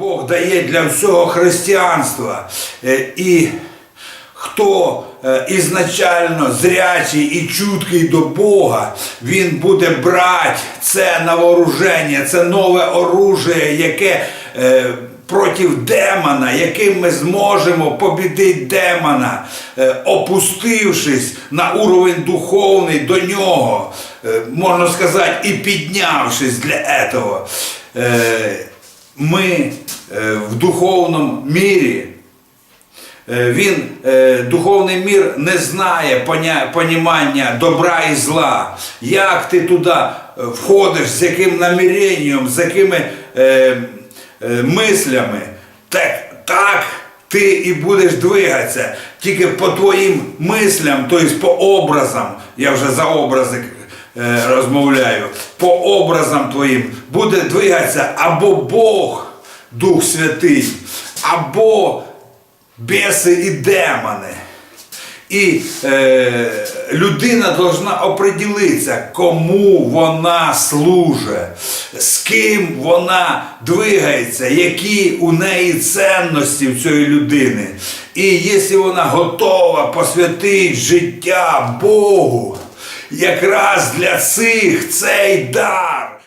Бог дає для всього християнства. Е, І хто е, ізначально зрячий і чуткий до Бога, він буде брати це на вооруження, це нове оружие, яке е, проти демона, яким ми зможемо побідити демона, опустившись на уровень духовний до нього, можна сказати, і піднявшись для цього. Ми в духовному мірі Е, Він, е, духовний мір, не знає понімання добра і зла. Як ти туди е, входиш, з яким наміренням, з якими е, е, мислями, так, так ти і будеш двигатися. Тільки по твоїм мислям, тобто по образам, я вже за образи е, розмовляю, по образам твоїм буде двигатися або Бог, Дух Святий, або біси і демони. І е, людина повинна оприділитися, кому вона служить, з ким вона двигається, які у неї цінності в цієї людини. І якщо вона готова посвятити життя Богу, якраз для цих цей дар.